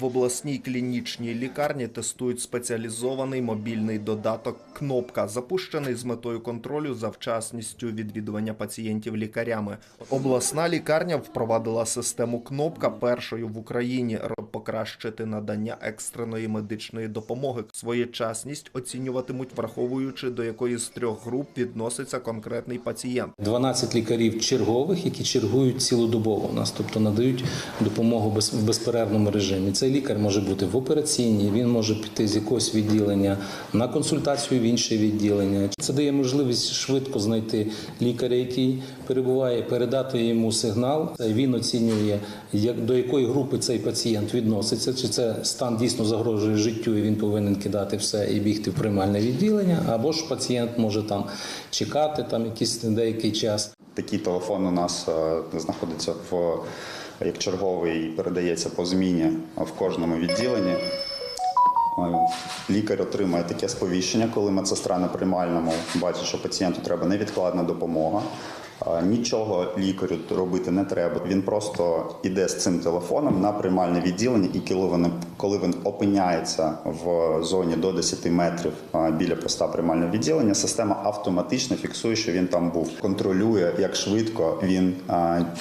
В обласній клінічній лікарні тестують спеціалізований мобільний додаток Кнопка, запущений з метою контролю за вчасністю відвідування пацієнтів лікарями. Обласна лікарня впровадила систему Кнопка першою в Україні покращити надання екстреної медичної допомоги. Своєчасність оцінюватимуть, враховуючи до якої з трьох груп відноситься конкретний пацієнт. 12 лікарів чергових, які чергують цілодобово у нас, тобто надають допомогу в безперервному режимі. Цей лікар може бути в операційній, він може піти з якогось відділення на консультацію в інше відділення. Це дає можливість швидко знайти лікаря, який перебуває, передати йому сигнал. Він оцінює, як до якої групи цей пацієнт відноситься, чи це стан дійсно загрожує життю, і він повинен кидати все і бігти в приймальне відділення, або ж пацієнт може там чекати там якийсь деякий час. Такий телефон у нас е, знаходиться в як черговий, передається по зміні в кожному відділенні. Лікар отримує таке сповіщення, коли медсестра на приймальному бачить, що пацієнту треба невідкладна допомога. Нічого лікарю робити не треба. Він просто йде з цим телефоном на приймальне відділення, і коли він, опиняється в зоні до 10 метрів біля поста приймального відділення, система автоматично фіксує, що він там був. Контролює, як швидко він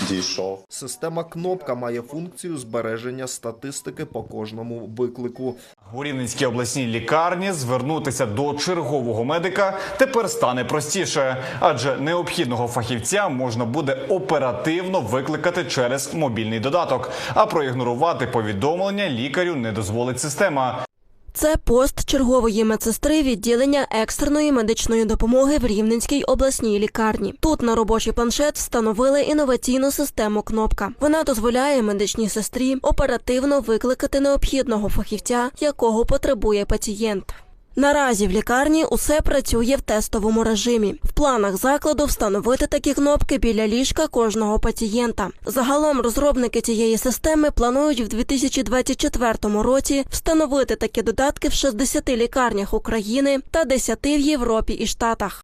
дійшов. Система Кнопка має функцію збереження статистики по кожному виклику. У Рівненській обласній лікарні звернутися до чергового медика тепер стане простіше, адже необхідного фахівця можна буде оперативно викликати через мобільний додаток, а проігнорувати повідомлення лікарю не дозволить система. Це пост чергової медсестри відділення екстреної медичної допомоги в Рівненській обласній лікарні. Тут на робочий планшет встановили інноваційну систему кнопка. Вона дозволяє медичній сестрі оперативно викликати необхідного фахівця, якого потребує пацієнт. Наразі в лікарні усе працює в тестовому режимі. В планах закладу встановити такі кнопки біля ліжка кожного пацієнта. Загалом розробники цієї системи планують в 2024 році встановити такі додатки в 60 лікарнях України та 10 в Європі і Штатах.